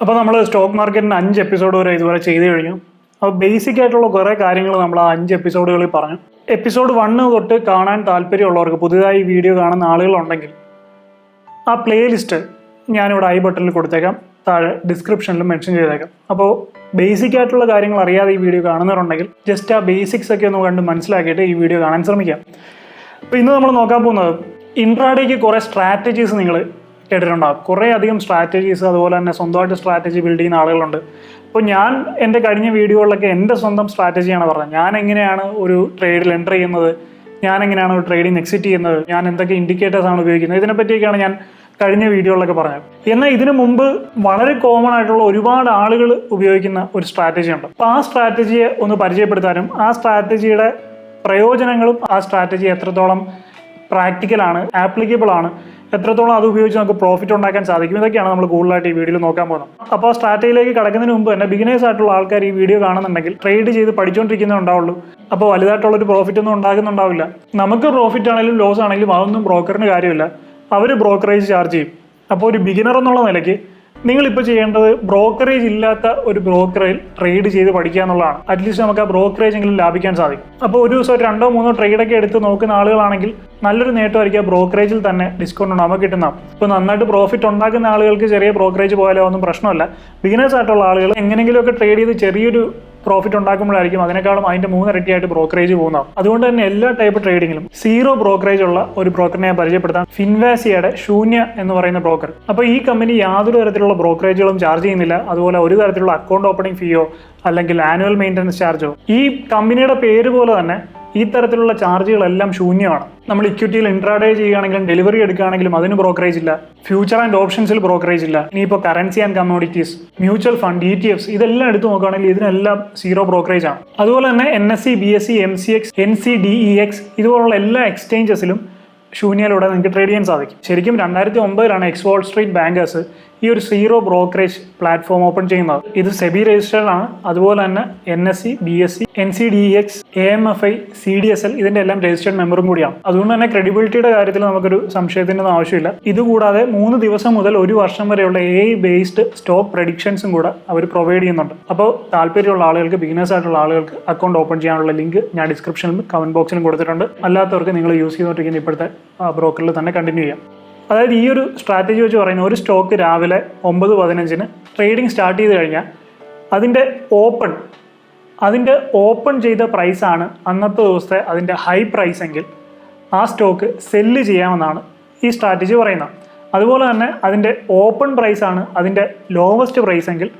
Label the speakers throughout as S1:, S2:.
S1: അപ്പോൾ നമ്മൾ സ്റ്റോക്ക് മാർക്കറ്റിന്റെ അഞ്ച് എപ്പിസോഡ് വരെ ഇതുവരെ ചെയ്തു കഴിഞ്ഞു. അപ്പോൾ ബേസിക് ആയിട്ടുള്ള കുറേ കാര്യങ്ങൾ നമ്മൾ ആ അഞ്ച് എപ്പിസോഡുകളിൽ പറഞ്ഞു. എപ്പിസോഡ് വണ്ണ് തൊട്ട് കാണാൻ താല്പര്യമുള്ളവർക്ക് പുതുതായി വീഡിയോ കാണുന്ന ആളുകളുണ്ടെങ്കിൽ ആ പ്ലേലിസ്റ്റ് ഞാനിവിടെ ഐ ബട്ടണിൽ കൊടുത്തേക്കാം. താഴെ ഡിസ്ക്രിപ്ഷനിലും മെൻഷൻ ചെയ്തേക്കാം. അപ്പോൾ ബേസിക് ആയിട്ടുള്ള കാര്യങ്ങൾ അറിയാതെ ഈ വീഡിയോ കാണുന്നവരുണ്ടെങ്കിൽ ജസ്റ്റ് ആ ബേസിക്സ് ഒക്കെ ഒന്ന് കണ്ട് മനസ്സിലാക്കിയിട്ട് ഈ വീഡിയോ കാണാൻ ശ്രമിക്കാം. അപ്പോൾ ഇന്ന് നമ്മൾ നോക്കാൻ പോകുന്നത് ഇൻട്രാഡേക്ക് കുറേ സ്ട്രാറ്റജീസ് നിങ്ങൾ കേട്ടിട്ടുണ്ടാകും കുറേ അധികം സ്ട്രാറ്റജീസ് അതുപോലെ തന്നെ സ്വന്തമായിട്ട് സ്ട്രാറ്റജി ബിൽഡ് ചെയ്യുന്ന ആളുകളുണ്ട്. അപ്പോൾ ഞാൻ എന്റെ കഴിഞ്ഞ വീഡിയോകളിലൊക്കെ എന്റെ സ്വന്തം സ്ട്രാറ്റജിയാണ് പറഞ്ഞത്. ഞാൻ എങ്ങനെയാണ് ഒരു ട്രേഡിൽ എന്റർ ചെയ്യുന്നത്? ഞാൻ എങ്ങനെയാണ് ഒരു ട്രേഡിങ് എക്സിറ്റ് ചെയ്യുന്നത്? ഞാൻ എന്തൊക്കെ ഇൻഡിക്കേറ്റേഴ്സ് ആണ് ഉപയോഗിക്കുന്നത്? ഇതിനെപ്പറ്റിയൊക്കെയാണ് ഞാൻ കഴിഞ്ഞ വീഡിയോകളിലൊക്കെ പറഞ്ഞത്. എന്നാൽ ഇതിനു മുമ്പ് വളരെ കോമൺ ആയിട്ടുള്ള ഒരുപാട് ആളുകൾ ഉപയോഗിക്കുന്ന ഒരു സ്ട്രാറ്റജി ഉണ്ട്. അപ്പോൾ ആ സ്ട്രാറ്റജിയെ ഒന്ന് പരിചയപ്പെടുത്താനും ആ സ്ട്രാറ്റജിയുടെ പ്രയോജനങ്ങളും ആ സ്ട്രാറ്റജി എത്രത്തോളം പ്രാക്ടിക്കലാണ് ആപ്ലിക്കബിൾ ആണ് എത്രത്തോളം അത് ഉപയോഗിച്ച് നമുക്ക് പ്രോഫിറ്റ് ഉണ്ടാക്കാൻ സാധിക്കും? ഇതൊക്കെയാണ് നമ്മൾ കൂടുതലായിട്ട് ഈ വീഡിയോയിൽ നോക്കാൻ പോകുന്നത്. അപ്പോൾ സ്ട്രാറ്റജിയിലേക്ക് കടക്കുന്നതിന് മുമ്പ് തന്നെ ബിഗിനേഴ്സ് ആയിട്ടുള്ള ആൾക്കാർ ഈ വീഡിയോ കാണുന്നുണ്ടെങ്കിൽ ട്രേഡ് ചെയ്ത് പഠിച്ചുകൊണ്ടിരിക്കുന്നേ ഉണ്ടാവുള്ളൂ. അപ്പോൾ വലുതായിട്ടുള്ളൊരു പ്രോഫിറ്റ് ഒന്നും ഉണ്ടാകുന്നുണ്ടാവില്ല. നമുക്ക് പ്രോഫിറ്റ് ആണെങ്കിലും ലോസ് ആണെങ്കിലും അതൊന്നും ബ്രോക്കറിന് കാര്യമില്ല. അവർ ബ്രോക്കറേജ് ചാർജ് ചെയ്യും. അപ്പോൾ ഒരു ബിഗിനർ എന്നുള്ള നിലയ്ക്ക് നിങ്ങളിപ്പോൾ ചെയ്യേണ്ടത് ബ്രോക്കറേജ് ഇല്ലാത്ത ഒരു ബ്രോക്കറിൽ ട്രേഡ് ചെയ്ത് പഠിക്കുക എന്നുള്ളതാണ്. അറ്റ്ലീസ്റ്റ് നമുക്ക് ആ ബ്രോക്കറേജ് എങ്കിലും ലാഭിക്കാൻ സാധിക്കും. അപ്പോൾ ഒരു ദിവസം രണ്ടോ മൂന്നോ ട്രേഡൊക്കെ എടുത്ത് നോക്കുന്ന ആളുകളാണെങ്കിൽ നല്ലൊരു നേട്ടമായിരിക്കും ബ്രോക്കറേജിൽ തന്നെ ഡിസ്കൗണ്ട് നമുക്ക് കിട്ടുന്ന. ഇപ്പോൾ നന്നായിട്ട് പ്രോഫിറ്റ് ഉണ്ടാക്കുന്ന ആളുകൾക്ക് ചെറിയ ബ്രോക്കറേജ് പോയാലോ ഒന്നും പ്രശ്നമല്ല. ബിഗിനേഴ്സ് ആയിട്ടുള്ള ആളുകൾ എങ്ങനെയെങ്കിലുമൊക്കെ ട്രേഡ് ചെയ്ത് ചെറിയൊരു പ്രോഫിറ്റ് ഉണ്ടാക്കുമ്പോഴായിരിക്കും അതിനേക്കാളും അതിന്റെ മൂന്നിരട്ടിയായിട്ട് ബ്രോക്കറേജ് പോകുന്നത്. അതുകൊണ്ട് തന്നെ എല്ലാ ടൈപ്പ് ട്രേഡിങ്ങിലും സീറോ ബ്രോക്കറേജ് ഉള്ള ഒരു ബ്രോക്കറിനെ പരിചയപ്പെടുത്താം. ഫിൻവാസിയുടെ ശൂന്യ എന്ന് പറയുന്ന ബ്രോക്കർ അപ്പോൾ ഈ കമ്പനി യാതൊരു തരത്തിലുള്ള ബ്രോക്കറേജുകളും ചാർജ് ചെയ്യുന്നില്ല. അതുപോലെ ഒരു തരത്തിലുള്ള അക്കൗണ്ട് ഓപ്പണിംഗ് ഫീയോ അല്ലെങ്കിൽ ആനുവൽ മെയിന്റനൻസ് ചാർജോ ഈ കമ്പനിയുടെ പേര് പോലെ തന്നെ ഈ തരത്തിലുള്ള ചാർജുകളെല്ലാം ശൂന്യമാണ്. നമ്മൾ ഇക്വിറ്റിയിൽ ഇൻട്രാഡേ ചെയ്യുകയാണെങ്കിലും ഡെലിവറി എടുക്കുകയാണെങ്കിലും അതിന് ബ്രോക്കറേജ് ഇല്ല. ഫ്യൂച്ചർ ആൻഡ് ഓപ്ഷൻസിൽ ബ്രോക്കറേജ് ഇല്ല. ഇനിയിപ്പോൾ currency and commodities mutual fund E T Fs ഇതെല്ലാം എടുത്തു നോക്കുകയാണെങ്കിൽ ഇതിനെല്ലാം സീറോ ബ്രോക്കറേജ് ആണ്. അതുപോലെ തന്നെ N S C B S C M C X N C D E X ഇതുപോലുള്ള എല്ലാ എക്സ്ചേഞ്ചസിലും ശൂന്യയിലൂടെ നിങ്ങൾക്ക് ട്രേഡ് ചെയ്യാൻ സാധിക്കും. ശരിക്കും രണ്ടായിരത്തി ഒമ്പതിലാണ് എക്സ് വാൾ സ്ട്രീറ്റ് ബാങ്കേഴ്സ് ഈ ഒരു സീറോ ബ്രോക്കറേജ് പ്ലാറ്റ്ഫോം ഓപ്പൺ ചെയ്യുന്നത്. ഇത് സെബി രജിസ്റ്റേഡ് ആണ്. അതുപോലെ തന്നെ N S C B S C N C D X A M F I C D S L ഇതിന്റെ എല്ലാം രജിസ്റ്റേഡ് മെമ്പറും കൂടിയാണ്. അതുകൊണ്ട് തന്നെ ക്രെഡിബിലിറ്റിയുടെ കാര്യത്തിൽ നമുക്കൊരു സംശയത്തിന്റെ ആവശ്യമില്ല. ഇതുകൂടാതെ മൂന്ന് ദിവസം മുതൽ ഒരു വർഷം വരെയുള്ള എ ബേസ്ഡ് സ്റ്റോക്ക് പ്രഡിക്ഷൻസും കൂടെ അവർ പ്രൊവൈഡ് ചെയ്യുന്നുണ്ട്. അപ്പോൾ താല്പര്യമുള്ള ആളുകൾക്ക് ബിഗിനേഴ്സ് ആയിട്ടുള്ള ആളുകൾക്ക് അക്കൗണ്ട് ഓപ്പൺ ചെയ്യാനുള്ള ലിങ്ക് ഞാൻ ഡിസ്ക്രിപ്ഷനിലും കമന്റ് ബോക്സിലും കൊടുത്തിട്ടുണ്ട്. അല്ലാത്തവർക്ക് നിങ്ങൾ യൂസ് ചെയ്തുകൊണ്ടിരിക്കുന്ന ഇപ്പോഴത്തെ ബ്രോക്കറിൽ തന്നെ കണ്ടിന്യൂ ചെയ്യാം. അതായത് ഈ ഒരു സ്ട്രാറ്റജി വെച്ച് പറയുന്നത് ഒരു സ്റ്റോക്ക് രാവിലെ ഒമ്പത് പതിനഞ്ചിന് ട്രേഡിംഗ് സ്റ്റാർട്ട് ചെയ്ത് കഴിഞ്ഞാൽ അതിന്റെ ഓപ്പൺ അതിന്റെ ഓപ്പൺ ചെയ്ത പ്രൈസാണ് അന്നത്തെ ദിവസത്തെ അതിന്റെ ഹൈ പ്രൈസ് എങ്കിൽ ആ സ്റ്റോക്ക് സെല്ല് ചെയ്യാമെന്നാണ് ഈ സ്ട്രാറ്റജി പറയുന്നത്. അതുപോലെ തന്നെ അതിന്റെ ഓപ്പൺ പ്രൈസാണ് അതിന്റെ ലോവസ്റ്റ് പ്രൈസ് എങ്കിൽ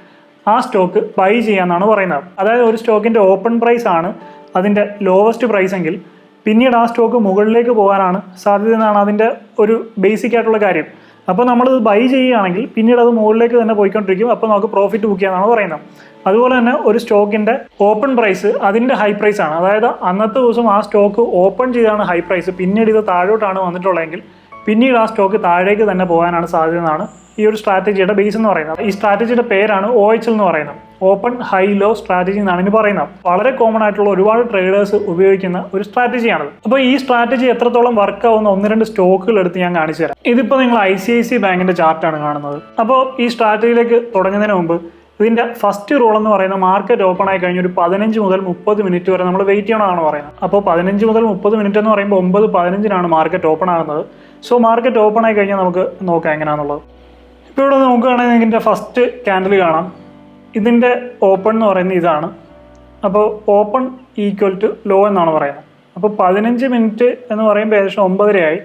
S1: ആ സ്റ്റോക്ക് ബൈ ചെയ്യാമെന്നാണ് പറയുന്നത്. അതായത് ഒരു സ്റ്റോക്കിന്റെ ഓപ്പൺ പ്രൈസ് ആണ് അതിന്റെ ലോവസ്റ്റ് പ്രൈസ് എങ്കിൽ പിന്നീട് ആ സ്റ്റോക്ക് മുകളിലേക്ക് പോകാനാണ് സാധ്യത എന്നാണ് അതിന്റെ ഒരു ബേസിക് ആയിട്ടുള്ള കാര്യം. അപ്പോൾ നമ്മളിത് ബൈ ചെയ്യുകയാണെങ്കിൽ പിന്നീട് അത് മുകളിലേക്ക് തന്നെ പോയിക്കൊണ്ടിരിക്കും. അപ്പോൾ നമുക്ക് പ്രോഫിറ്റ് ബുക്ക് ചെയ്യാനാണ് പറയുന്നത്. അതുപോലെ തന്നെ ഒരു സ്റ്റോക്കിന്റെ ഓപ്പൺ പ്രൈസ് അതിന്റെ ഹൈ പ്രൈസ് ആണ്. അതായത് അന്നത്തെ ദിവസം ആ സ്റ്റോക്ക് ഓപ്പൺ ചെയ്താണ് ഹൈ പ്രൈസ് പിന്നീട് ഇത് താഴോട്ടാണ് വന്നിട്ടുള്ളതെങ്കിൽ പിന്നീട് ആ സ്റ്റോക്ക് താഴേക്ക് തന്നെ പോകാനാണ് സാധ്യത എന്നാണ് ഈ ഒരു സ്ട്രാറ്റജിയുടെ ബേസ് എന്ന് പറയുന്നത്. ഈ സ്ട്രാറ്റജിയുടെ പേരാണ് ഒ എച്ച് എന്ന് പറയുന്നത്. ഓപ്പൺ ഹൈ ലോ സ്ട്രാറ്റജി എന്നാണ് ഇനി പറയുന്നത്. വളരെ കോമൺ ആയിട്ടുള്ള ഒരുപാട് ട്രേഡേഴ്സ് ഉപയോഗിക്കുന്ന ഒരു സ്ട്രാറ്റജിയാണത്. അപ്പോൾ ഈ സ്ട്രാറ്റജി എത്രത്തോളം വർക്ക് ആവുന്ന ഒന്ന് രണ്ട് സ്റ്റോക്കുകൾ എടുത്ത് ഞാൻ കാണിച്ചു തരാം. ഇതിപ്പോൾ നിങ്ങൾ ഐ സി ഐ സി ബാങ്കിന്റെ ചാർട്ടാണ് കാണുന്നത്. അപ്പോൾ ഈ സ്ട്രാറ്റജിയിലേക്ക് തുടങ്ങുന്നതിന് മുമ്പ് ഇതിന്റെ ഫസ്റ്റ് റൂൾ എന്ന് പറയുന്ന മാർക്കറ്റ് ഓപ്പൺ ആയി കഴിഞ്ഞ ഒരു പതിനഞ്ച് മുതൽ മുപ്പത് മിനിറ്റ് വരെ നമ്മൾ വെയിറ്റ് ചെയ്യണമെന്നാണ് പറയുന്നത്. അപ്പോൾ പതിനഞ്ച് മുതൽ മുപ്പത് മിനിറ്റ് എന്ന് പറയുമ്പോൾ ഒമ്പത് പതിനഞ്ചിനാണ് മാർക്കറ്റ് ഓപ്പൺ ആകുന്നത്. സോ മാർക്കറ്റ് ഓപ്പൺ ആയി കഴിഞ്ഞാൽ നമുക്ക് നോക്കാം എങ്ങനെയാണെന്നുള്ളത് ഇപ്പോൾ ഇവിടെ നോക്കുകയാണെങ്കിൽ ഇതിന്റെ ഫസ്റ്റ് ക്യാൻഡിൽ കാണാം. ഇതിന്റെ ഓപ്പൺ എന്ന് പറയുന്നത് ഇതാണ്. അപ്പോൾ ഓപ്പൺ ഈക്വൽ ടു ലോ എന്നാണ് പറയുന്നത്. അപ്പോൾ പതിനഞ്ച് മിനിറ്റ് എന്ന് പറയുമ്പോൾ ഏകദേശം ഒമ്പതരയായി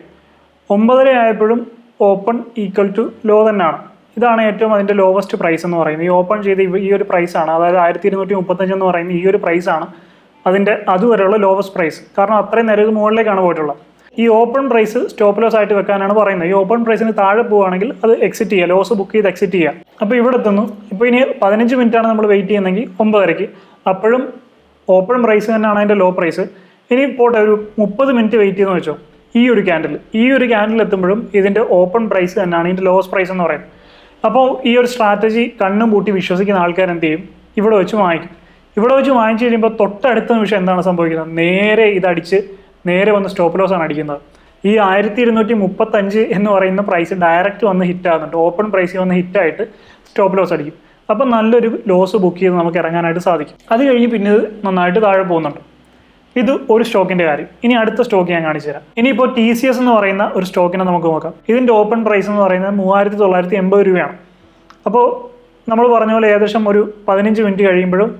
S1: ഒമ്പതര ആയപ്പോഴും ഓപ്പൺ ഈക്വൽ ടു ലോ തന്നെയാണ്. ഇതാണ് ഏറ്റവും അതിന്റെ ലോവസ്റ്റ് പ്രൈസ് എന്ന് പറയുന്നത്. ഈ ഓപ്പൺ ചെയ്ത ഈ- ഒരു പ്രൈസാണ് അതായത് ആയിരത്തി ഇരുന്നൂറ്റി മുപ്പത്തഞ്ച് എന്ന് പറയുന്ന ഈ ഒരു പ്രൈസാണ് അതിന്റെ അതുവരെയുള്ള ലോവസ്റ്റ് പ്രൈസ് കാരണം അത്രയും നേരം ഇത് മുകളിലേക്കാണ് പോയിട്ടുള്ളത്. ഈ ഓപ്പൺ പ്രൈസ് സ്റ്റോപ്പ് ലോസ് ആയിട്ട് വെക്കാനാണ് പറയുന്നത്. ഈ ഓപ്പൺ പ്രൈസിന് താഴെ പോവുകയാണെങ്കിൽ അത് എക്സിറ്റ് ചെയ്യുക ലോസ് ബുക്ക് ചെയ്ത് എക്സിറ്റ് ചെയ്യുക. അപ്പോൾ ഇവിടെ എത്തുന്നു. ഇപ്പോൾ ഇനി പതിനഞ്ച് മിനിറ്റാണ് നമ്മൾ വെയിറ്റ് ചെയ്യുന്നതെങ്കിൽ ഒമ്പതരയ്ക്ക്. അപ്പോഴും ഓപ്പൺ പ്രൈസ് തന്നെയാണ് അതിന്റെ ലോ പ്രൈസ് ഇനി പോട്ടെ ഒരു മുപ്പത് മിനിറ്റ് വെയിറ്റ് ചെയ്യുന്ന വെച്ചോ. ഈ ഒരു ക്യാൻഡിൽ ഈ ഒരു ക്യാൻഡിൽ എത്തുമ്പോഴും ഇതിന്റെ ഓപ്പൺ പ്രൈസ് തന്നെയാണ് ഇതിന്റെ ലോസ് പ്രൈസ് എന്ന് പറയുന്നത്. അപ്പോൾ ഈ ഒരു സ്ട്രാറ്റജി കണ്ണും പൂട്ടി വിശ്വസിക്കുന്ന ആൾക്കാർ എന്ത് ചെയ്യും? ഇവിടെ വെച്ച് വാങ്ങിക്കും. ഇവിടെ വെച്ച് വാങ്ങിച്ചു കഴിയുമ്പോൾ തൊട്ടടുത്ത നിമിഷം എന്താണ് സംഭവിക്കുന്നത്? നേരെ ഇതടിച്ച് നേരെ വന്ന് സ്റ്റോപ്പ് ലോസ് ആണ് അടിക്കുന്നത്. ഈ ആയിരത്തി ഇരുന്നൂറ്റി മുപ്പത്തഞ്ച് എന്ന് പറയുന്ന പ്രൈസ് ഡയറക്റ്റ് വന്ന് ഹിറ്റ് ആകുന്നുണ്ട്. ഓപ്പൺ പ്രൈസിൽ വന്ന് ഹിറ്റായിട്ട് സ്റ്റോപ്പ് ലോസ് അടിക്കും. അപ്പം നല്ലൊരു ലോസ് ബുക്ക് ചെയ്ത് നമുക്ക് ഇറങ്ങാനായിട്ട് സാധിക്കും. അത് കഴിഞ്ഞ് പിന്നെ നന്നായിട്ട് താഴെ പോകുന്നുണ്ട്. ഇത് ഒരു സ്റ്റോക്കിന്റെ കാര്യം. ഇനി അടുത്ത സ്റ്റോക്ക് ഞാൻ കാണിച്ചു തരാം. ഇനിയിപ്പോൾ ടി സി എസ് എന്ന് പറയുന്ന ഒരു സ്റ്റോക്കിനെ നമുക്ക് നോക്കാം. ഇതിന്റെ ഓപ്പൺ പ്രൈസ് എന്ന് പറയുന്നത് മൂവായിരത്തി തൊള്ളായിരത്തി എൺപത് രൂപയാണ്. അപ്പോൾ നമ്മൾ പറഞ്ഞ പോലെ ഏകദേശം ഒരു പതിനഞ്ച് മിനിറ്റ് കഴിയുമ്പോഴും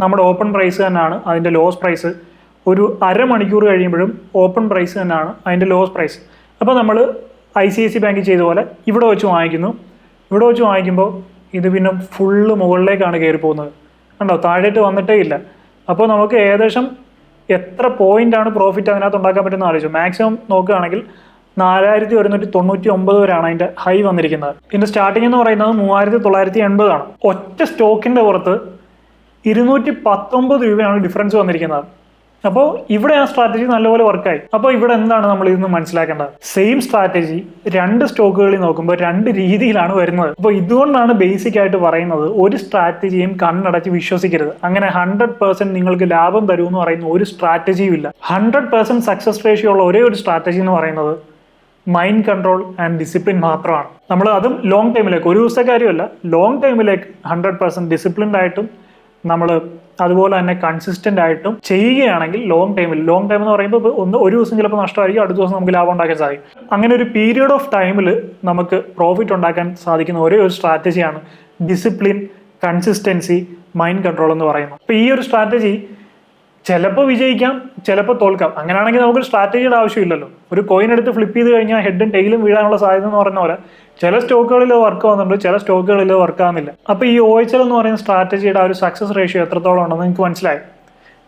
S1: നമ്മുടെ ഓപ്പൺ പ്രൈസ് തന്നെയാണ് അതിന്റെ ലോസ് പ്രൈസ് ഒരു അരമണിക്കൂർ കഴിയുമ്പോഴും ഓപ്പൺ പ്രൈസ് തന്നെയാണ് അതിന്റെ ലോസ് പ്രൈസ് അപ്പോൾ നമ്മൾ ഐ സി ഐ സി ബാങ്കിൽ ചെയ്ത പോലെ ഇവിടെ വെച്ച് വാങ്ങിക്കുന്നു. ഇവിടെ വെച്ച് വാങ്ങിക്കുമ്പോൾ ഇത് പിന്നെ ഫുള്ള് മുകളിലേക്കാണ് കയറി പോകുന്നത്. കണ്ടോ? താഴേട്ട് വന്നിട്ടേ ഇല്ല. അപ്പോൾ നമുക്ക് ഏകദേശം എത്ര പോയിന്റ് ആണ് പ്രോഫിറ്റ് അതിനകത്ത് ഉണ്ടാക്കാൻ പറ്റുന്ന ആലോചിച്ചു. മാക്സിമം നോക്കുകയാണെങ്കിൽ നാലായിരത്തി ഒരുന്നൂറ്റി തൊണ്ണൂറ്റി ഒമ്പത് വരെയാണ് അതിന്റെ ഹൈ വന്നിരിക്കുന്നത്. ഇതിന്റെ സ്റ്റാർട്ടിംഗ് എന്ന് പറയുന്നത് മൂവായിരത്തി തൊള്ളായിരത്തി എൺപതാണ് ഒറ്റ സ്റ്റോക്കിന്റെ പുറത്ത് ഇരുന്നൂറ്റി പത്തൊമ്പത് രൂപയാണ് ഡിഫറൻസ് വന്നിരിക്കുന്നത്. അപ്പോൾ ഇവിടെ ആ സ്ട്രാറ്റജി നല്ലപോലെ വർക്കായി അപ്പോൾ ഇവിടെ എന്താണ് നമ്മൾ ഇതിന് മനസ്സിലാക്കേണ്ടത്? സെയിം സ്ട്രാറ്റജി രണ്ട് സ്റ്റോക്കുകളിൽ നോക്കുമ്പോൾ രണ്ട് രീതിയിലാണ് വരുന്നത്. അപ്പോൾ ഇതുകൊണ്ടാണ് ബേസിക് ആയിട്ട് പറയുന്നത് ഒരു സ്ട്രാറ്റജിയും കണ്ണടച്ച് വിശ്വസിക്കരുത്. അങ്ങനെ ഹൺഡ്രഡ് പെർസെന്റ് നിങ്ങൾക്ക് ലാഭം തരുമെന്ന് പറയുന്ന ഒരു സ്ട്രാറ്റജിയും ഇല്ല. ഹൺഡ്രഡ് പെർസെന്റ് സക്സസ് റേഷ്യോ ഉള്ള ഒരേ ഒരു സ്ട്രാറ്റജി എന്ന് പറയുന്നത് മൈൻഡ് കൺട്രോൾ ആൻഡ് ഡിസിപ്ലിൻ മാത്രമാണ്. നമ്മൾ അതും ലോങ് ടൈമിലേക്ക് ഒരു ദിവസത്തെ കാര്യമല്ല ലോങ് ടൈമിലേക്ക് ഹൺഡ്രഡ് പെർസെന്റ് ഡിസിപ്ലിൻഡ് ആയിട്ടും നമ്മൾ അതുപോലെ തന്നെ കൺസിസ്റ്റന്റ് ആയിട്ടും ചെയ്യുകയാണെങ്കിൽ ലോങ് ടൈമിൽ ലോങ് ടൈം എന്ന് പറയുമ്പോൾ ഒന്ന് ഒരു ദിവസം ചിലപ്പോൾ നഷ്ടമായിരിക്കും അടുത്ത ദിവസം നമുക്ക് ലാഭം ഉണ്ടാക്കാൻ സാധിക്കും. അങ്ങനെ ഒരു പീരിയഡ് ഓഫ് ടൈമിൽ നമുക്ക് പ്രോഫിറ്റ് ഉണ്ടാക്കാൻ സാധിക്കുന്ന ഒരേ ഒരു സ്ട്രാറ്റജിയാണ് ഡിസിപ്ലിൻ കൺസിസ്റ്റൻസി മൈൻഡ് കൺട്രോൾ എന്ന് പറയുന്നത്. അപ്പോൾ ഈ ഒരു സ്ട്രാറ്റജി ചിലപ്പോൾ വിജയിക്കാം ചിലപ്പോൾ തോൽക്കാം. അങ്ങനെയാണെങ്കിൽ നമുക്ക് സ്ട്രാറ്റജിയുടെ ആവശ്യമില്ലല്ലോ. ഒരു കോയിൻ എടുത്ത് ഫ്ലിപ്പ് ചെയ്ത് കഴിഞ്ഞാൽ ഹെഡും ടെയിലും വീഴാനുള്ള സാധ്യത എന്ന് പറഞ്ഞ പോലെ ചില സ്റ്റോക്കുകളിൽ വർക്ക് ആവുന്നുണ്ട് ചില സ്റ്റോക്കുകളിൽ വർക്ക് ആവുന്നില്ല. അപ്പോൾ ഈ എൽ എന്ന് പറയുന്ന സ്ട്രാറ്റജിയുടെ ആ ഒരു സക്സസ് റേഷ്യോ എത്രത്തോളം ഉണ്ടെന്ന് നിങ്ങൾക്ക് മനസ്സിലായി.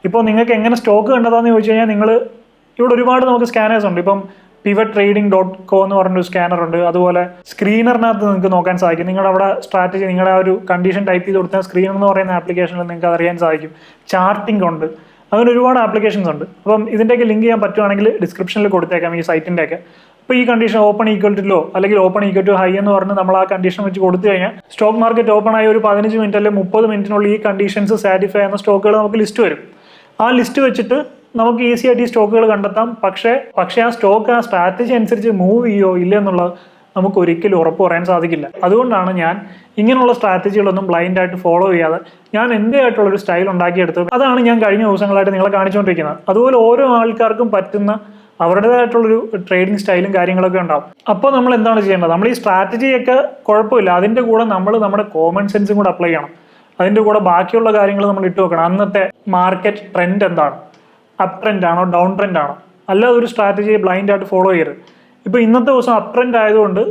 S1: ഇപ്പോൾ നിങ്ങൾക്ക് എങ്ങനെ സ്റ്റോക്ക് കണ്ടതാന്ന് ചോദിച്ചു കഴിഞ്ഞാൽ നിങ്ങൾ ഇവിടെ ഒരുപാട് നമുക്ക് സ്കാനേഴ്സ് ഉണ്ട്. ഇപ്പം പിവറ്റ് ട്രേഡിംഗ് ഡോട്ട് കോ എന്ന് പറഞ്ഞൊരു സ്കാനർ ഉണ്ട്. അതുപോലെ സ്ക്രീനറിനകത്ത് നിങ്ങൾക്ക് നോക്കാൻ സാധിക്കും. നിങ്ങളുടെ അവിടെ സ്ട്രാറ്റജി നിങ്ങളുടെ ആ ഒരു കണ്ടീഷൻ ടൈപ്പ് ചെയ്ത് കൊടുത്താൽ സ്ക്രീനർ എന്ന് പറയുന്ന ആപ്ലിക്കേഷനിൽ നിങ്ങൾക്ക് അറിയാൻ സാധിക്കും. ചാർട്ടിംഗ് ഉണ്ട്. അങ്ങനെ ഒരുപാട് ആപ്ലിക്കേഷൻസ് ഉണ്ട്. അപ്പം ഇതിന്റെയൊക്കെ ലിങ്ക് ചെയ്യാൻ പറ്റുവാണെങ്കിൽ ഡിസ്ക്രിപ്ഷനിൽ കൊടുത്തേക്കാം ഈ സൈറ്റിന്റെ ഒക്കെ അപ്പോൾ ഈ condition open equal to low അല്ലെങ്കിൽ ഓപ്പൺ ഈക്വൽ ടു ഹൈ എന്ന് പറഞ്ഞ് നമ്മൾ ആ കണ്ടീഷൻ വെച്ച് കൊടുത്തു കഴിഞ്ഞാൽ സ്റ്റോക്ക് മാർക്കറ്റ് ഓപ്പൺ ആയ ഒരു പതിനഞ്ച് മിനിറ്റ് അല്ലെങ്കിൽ മുപ്പത് മിനിറ്റിനുള്ളിൽ ഈ കണ്ടീഷൻസ് സാറ്റിസ്ഫൈ ചെയ്യുന്ന സ്റ്റോക്കുകൾ നമുക്ക് ലിസ്റ്റ് വരും. ആ ലിസ്റ്റ് വെച്ചിട്ട് നമുക്ക് ഈസി ആയിട്ട് ഈ സ്റ്റോക്കുകൾ കണ്ടെത്താം. പക്ഷേ പക്ഷേ ആ സ്റ്റോക്ക് ആ സ്ട്രാറ്റജി അനുസരിച്ച് മൂവ് ചെയ്യോ ഇല്ല എന്നുള്ളത് നമുക്ക് ഒരിക്കലും ഉറപ്പ് പറയാൻ സാധിക്കില്ല. അതുകൊണ്ടാണ് ഞാൻ ഇങ്ങനെയുള്ള സ്ട്രാറ്റജികളൊന്നും ബ്ലൈൻഡ് ആയിട്ട് ഫോളോ ചെയ്യാതെ ഞാൻ എന്റെ ഒരു സ്റ്റൈൽ ഉണ്ടാക്കിയെടുത്തത്. അതാണ് ഞാൻ കഴിഞ്ഞ ദിവസങ്ങളായിട്ട് നിങ്ങളെ കാണിച്ചുകൊണ്ടിരിക്കുന്നത്. അതുപോലെ ഓരോ ആൾക്കാർക്കും പറ്റുന്ന അവരുടേതായിട്ടുള്ളൊരു ട്രേഡിംഗ് സ്റ്റൈലും കാര്യങ്ങളൊക്കെ ഉണ്ടാവും. അപ്പോൾ നമ്മൾ എന്താണ് ചെയ്യേണ്ടത്? നമ്മൾ ഈ സ്ട്രാറ്റജിയൊക്കെ കുഴപ്പമില്ല. അതിന്റെ കൂടെ നമ്മൾ നമ്മുടെ കോമൺ സെൻസും കൂടെ അപ്ലൈ ചെയ്യണം. അതിന്റെ കൂടെ ബാക്കിയുള്ള കാര്യങ്ങൾ നമ്മൾ ഇട്ട് വെക്കണം. അന്നത്തെ മാർക്കറ്റ് ട്രെൻഡ് എന്താണ്? അപ് ട്രെൻഡ് ആണോ? ഡൗൺ ട്രെൻഡ് ആണോ? അല്ലാതെ ഒരു സ്ട്രാറ്റജി ബ്ലൈൻഡ് ആയിട്ട് ഫോളോ ചെയ്യരുത്. ഇപ്പോൾ ഇന്നത്തെ ദിവസം അപ് ട്രെൻഡ് ആയതുകൊണ്ട്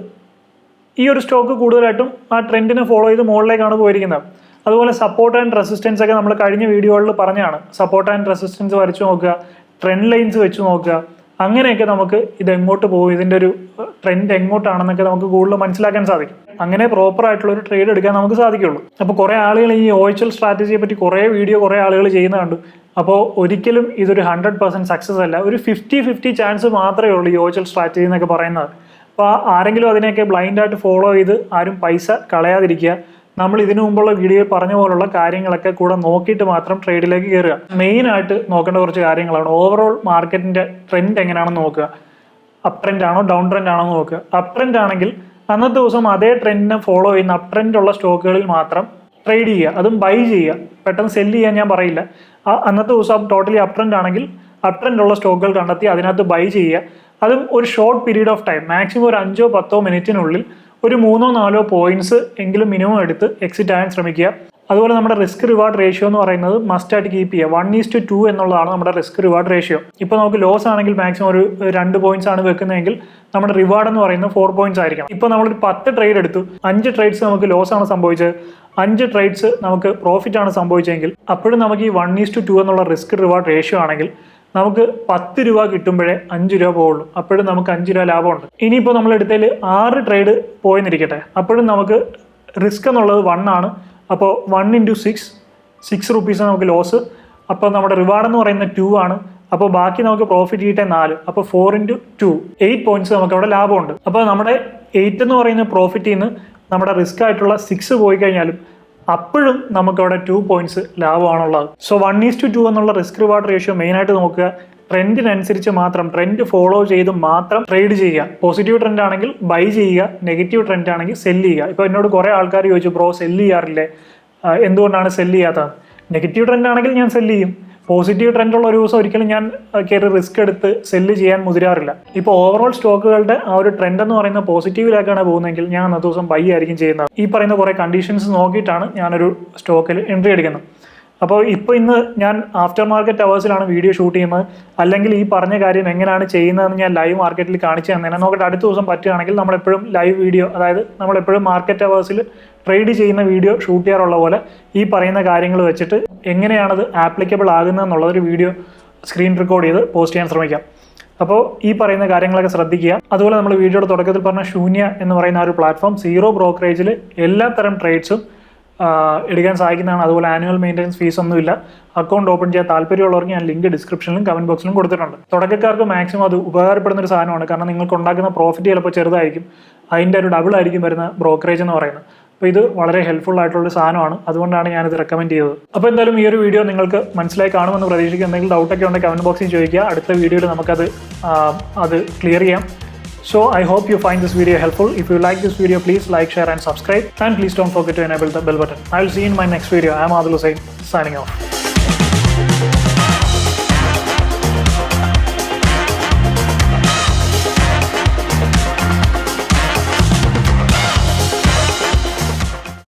S1: ഈ ഒരു സ്റ്റോക്ക് കൂടുതലായിട്ടും ആ ട്രെൻഡിനെ ഫോളോ ചെയ്ത് മുകളിലേക്കാണ് പോയിരിക്കുന്നത്. അതുപോലെ സപ്പോർട്ട് ആൻഡ് റെസിസ്റ്റൻസ് ഒക്കെ നമ്മൾ കഴിഞ്ഞ വീഡിയോകളിൽ പറഞ്ഞാണ് സപ്പോർട്ട് ആൻഡ് റെസിസ്റ്റൻസ് വരച്ചു നോക്കുക ട്രെൻഡ് ലൈൻസ് വെച്ച് നോക്കുക. അങ്ങനെയൊക്കെ നമുക്ക് ഇത് എങ്ങോട്ട് പോകും? ഇതിന്റെ ഒരു ട്രെൻഡ് എങ്ങോട്ടാണെന്നൊക്കെ നമുക്ക് കൂടുതൽ മനസ്സിലാക്കാൻ സാധിക്കും. അങ്ങനെ പ്രോപ്പർ ആയിട്ടുള്ള ഒരു ട്രേഡ് എടുക്കാൻ നമുക്ക് സാധിക്കുള്ളൂ. അപ്പോൾ കുറേ ആളുകൾ ഈ ഓയിച്ചൽ സ്ട്രാറ്റജിയെ പറ്റി കുറേ വീഡിയോ കുറേ ആളുകൾ ചെയ്യുന്ന കണ്ടു. അപ്പോൾ ഒരിക്കലും ഇതൊരു ഹൺഡ്രഡ് പെർസെന്റ് സക്സസ് അല്ല. ഒരു ഫിഫ്റ്റി ഫിഫ്റ്റി ചാൻസ് മാത്രമേ ഉള്ളൂ ഈ ഓയിച്ചൽ സ്ട്രാറ്റജി എന്നൊക്കെ പറയുന്നത്. അപ്പോൾ ആരെങ്കിലും അതിനെയൊക്കെ ബ്ലൈൻഡായിട്ട് ഫോളോ ചെയ്ത് ആരും പൈസ കളയാതിരിക്കുക. നമ്മൾ ഇതിനു മുമ്പുള്ള വീഡിയോയിൽ പറഞ്ഞ പോലുള്ള കാര്യങ്ങളൊക്കെ കൂടെ നോക്കിയിട്ട് മാത്രം ട്രേഡിലേക്ക് കയറുക മെയിൻ ആയിട്ട് നോക്കേണ്ട കുറച്ച് കാര്യങ്ങളാണ്. ഓവറോൾ മാർക്കറ്റിന്റെ ട്രെൻഡ് എങ്ങനെയാണെന്ന് നോക്കുക. അപ് ട്രെൻഡ് ആണോ ഡൗൺ ട്രെൻഡ് ആണോ എന്ന് നോക്കുക. അപ് ട്രെൻഡ് ആണെങ്കിൽ അന്നത്തെ ദിവസം അതേ ട്രെൻഡിനെ ഫോളോ ചെയ്യുന്ന അപ് ട്രെൻഡ് ഉള്ള സ്റ്റോക്കുകളിൽ മാത്രം ട്രേഡ് ചെയ്യുക. അതും ബൈ ചെയ്യുക. പെട്ടെന്ന് സെല്ല് ചെയ്യാൻ ഞാൻ പറയില്ല. അന്നത്തെ ദിവസം ടോട്ടലി അപ് ട്രെൻഡ് ആണെങ്കിൽ അപ് ട്രെൻഡ് ഉള്ള സ്റ്റോക്കുകൾ കണ്ടെത്തി അതിനകത്ത് ബൈ ചെയ്യുക. അതും ഒരു short period of time maximum ഒരു അഞ്ചോ പത്തോ മിനിറ്റിനുള്ളിൽ ഒരു മൂന്നോ നാലോ പോയിന്റ്സ് എങ്കിലും മിനിമം എടുത്ത് എക്സിറ്റ് ആകാൻ ശ്രമിക്കുക. അതുപോലെ നമ്മുടെ റിസ്ക് റിവാർഡ് റേഷ്യോ എന്ന് പറയുന്നത് മസ്റ്റ് ആയിട്ട് കീപ്പ് ചെയ്യുക. വൺ ഈസ് ടു എന്നുള്ളതാണ് നമ്മുടെ റിസ്ക് റിവാർഡ് റേഷ്യോ ഇപ്പോൾ നമുക്ക് ലോസ് ആണെങ്കിൽ മാക്സിമം ഒരു രണ്ട് പോയിന്റ്സ് ആണ് വെക്കുന്നതെങ്കിൽ നമ്മുടെ റിവാർഡ് എന്ന് പറയുന്നത് ഫോർ പോയിന്റ്സ് ആയിരിക്കണം. ഇപ്പോൾ നമ്മളൊരു പത്ത് ട്രേഡ് എടുത്തു. അഞ്ച് ട്രേഡ്സ് നമുക്ക് ലോസ് ആണ് സംഭവിച്ചത്. അഞ്ച് ട്രേഡ്സ് നമുക്ക് പ്രോഫിറ്റ് ആണ് സംഭവിച്ചതെങ്കിൽ അപ്പോഴും നമുക്ക് ഈ വൺ ഈസ് ടു ടു എന്നുള്ള റിസ്ക് റിവാർഡ് റേഷ്യോ ആണെങ്കിൽ നമുക്ക് പത്ത് രൂപ കിട്ടുമ്പോഴേ അഞ്ച് രൂപ പോവുള്ളൂ. അപ്പോഴും നമുക്ക് അഞ്ച് രൂപ ലാഭമുണ്ട്. ഇനിയിപ്പോൾ നമ്മൾ എടുത്തതിൽ ആറ് ട്രേഡ് പോയെന്നിരിക്കട്ടെ. അപ്പോഴും നമുക്ക് റിസ്ക് എന്നുള്ളത് വൺ ആണ്. അപ്പോൾ one into six six rupees നമുക്ക് ലോസ് അപ്പോൾ നമ്മുടെ റിവാർഡ് എന്ന് പറയുന്നത് ടു ആണ്. അപ്പോൾ ബാക്കി നമുക്ക് പ്രോഫിറ്റ് കിട്ടിയ നാല്. അപ്പോൾ four into two eight points നമുക്ക് അവിടെ ലാഭമുണ്ട്. അപ്പോൾ നമ്മുടെ എയ്റ്റ് എന്ന് പറയുന്ന പ്രോഫിറ്റിൽ നിന്ന് നമ്മുടെ റിസ്ക് ആയിട്ടുള്ള സിക്സ് പോയി കഴിഞ്ഞാലും അപ്പോഴും നമുക്ക് അവിടെ two points ലാഭമാണുള്ളത്. So one is to two എന്നുള്ള റിസ്ക് റിവാർഡ് റേഷ്യോ മെയിൻ മെയിനായിട്ട് നോക്കുക. ട്രെൻഡിനനുസരിച്ച് മാത്രം ട്രെൻഡ് ഫോളോ ചെയ്ത് മാത്രം ട്രേഡ് ചെയ്യുക. പോസിറ്റീവ് ട്രെൻഡ് ആണെങ്കിൽ ബൈ ചെയ്യുക നെഗറ്റീവ് ട്രെൻഡ് ആണെങ്കിൽ സെല്ല് ചെയ്യുക. ഇപ്പോൾ എന്നോട് കുറേ ആൾക്കാർ ചോദിച്ചു ബ്രോ സെല്ല് ചെയ്യാറില്ലേ? എന്തുകൊണ്ടാണ് സെല്ല് ചെയ്യാത്തത്? നെഗറ്റീവ് ട്രെൻഡ് ആണെങ്കിൽ ഞാൻ സെല്ല് ചെയ്യും. പോസിറ്റീവ് ട്രെൻഡുള്ള ഒരു ദിവസം ഒരിക്കലും ഞാൻ കയറി റിസ്ക് എടുത്ത് സെല്ല് ചെയ്യാൻ മുതിരാറില്ല. ഇപ്പോൾ ഓവറോൾ സ്റ്റോക്കുകളുടെ ആ ഒരു ട്രെൻഡ് എന്ന് പറയുന്ന പോസിറ്റീവിലേക്കാണ് പോകുന്നതെങ്കിൽ ഞാൻ അന്നത്തെ ദിവസം ബൈ ആയിരിക്കും ചെയ്യുന്നത്. ഈ പറയുന്ന കുറേ കണ്ടീഷൻസ് നോക്കിയിട്ടാണ് ഞാനൊരു സ്റ്റോക്കിൽ എൻട്രി എടുക്കുന്നത്. അപ്പോൾ ഇപ്പോൾ ഇന്ന് ഞാൻ ആഫ്റ്റർ മാർക്കറ്റ് അവേഴ്സിലാണ് വീഡിയോ ഷൂട്ട് ചെയ്യുന്നത്. അല്ലെങ്കിൽ ഈ പറഞ്ഞ കാര്യം എങ്ങനെയാണ് ചെയ്യുന്നതെന്ന് ഞാൻ ലൈവ് മാർക്കറ്റിൽ കാണിച്ചു തന്നെ നോക്കട്ടെ അടുത്ത ദിവസം പറ്റുകയാണെങ്കിൽ നമ്മളെപ്പോഴും ലൈവ് വീഡിയോ അതായത് നമ്മളെപ്പോഴും മാർക്കറ്റ് അവേഴ്സിൽ ട്രേഡ് ചെയ്യുന്ന വീഡിയോ ഷൂട്ട് ചെയ്യാറുള്ള പോലെ ഈ പറയുന്ന കാര്യങ്ങൾ വെച്ചിട്ട് എങ്ങനെയാണത് ആപ്ലിക്കബിൾ ആകുന്നതെന്നുള്ളൊരു വീഡിയോ സ്ക്രീൻ റെക്കോർഡ് ചെയ്ത് പോസ്റ്റ് ചെയ്യാൻ ശ്രമിക്കാം. അപ്പോൾ ഈ പറയുന്ന കാര്യങ്ങളൊക്കെ ശ്രദ്ധിക്കുക. അതുപോലെ നമ്മൾ വീഡിയോയുടെ തുടക്കത്തിൽ പറഞ്ഞ ശൂന്യ എന്ന് പറയുന്ന ഒരു പ്ലാറ്റ്ഫോം സീറോ ബ്രോക്കറേജിൽ എല്ലാ തരം ട്രേഡ്സും എടുക്കാൻ സാധിക്കുന്നതാണ് അതുപോലെ ആനുവൽ മെയിന്റെനൻസ് ഫീസ് ഒന്നുമില്ല. അക്കൗണ്ട് ഓപ്പൺ ചെയ്യാൻ താല്പര്യമുള്ളവർക്ക് ഞാൻ ലിങ്ക് ഡിസ്ക്രിപ്ഷനിലും കമന്റ് ബോക്സിലും കൊടുത്തിട്ടുണ്ട്. തുടക്കക്കാർക്ക് മാക്സിമം അത് ഉപകാരപ്പെടുന്ന ഒരു സാധനമാണ്. കാരണം നിങ്ങൾക്ക് ഉണ്ടാക്കുന്ന പ്രോഫിറ്റ് ചിലപ്പോൾ ചെറുതായിരിക്കും. അതിന്റെ ഒരു ഡബിൾ ആയിരിക്കും വരുന്ന ബ്രോക്കറേജ് എന്ന് പറയുന്നത്. അപ്പോൾ ഇത് വളരെ ഹെൽപ്ഫുൾ ആയിട്ടുള്ള ഒരു സാധനമാണ്. അതുകൊണ്ടാണ് ഞാനിത് റെക്കമെൻഡ് ചെയ്തത്. അപ്പോൾ എന്തായാലും ഈ ഒരു വീഡിയോ നിങ്ങൾക്ക് മനസ്സിലായി കാണുമെന്ന് പ്രതീക്ഷിക്കുക എന്തെങ്കിലും ഡൗട്ടൊക്കെ ഉണ്ടെങ്കിൽ കമന്റ് ബോക്സിൽ ചോദിക്കുക. അടുത്ത വീഡിയോയിൽ നമുക്കത് അത് ക്ലിയർ ചെയ്യാം. So I hope you find this video helpful. If you like this video, please like, share and subscribe. And please don't forget to enable the bell button. I'll see you in my next video. I'm Adil Hussain, signing off.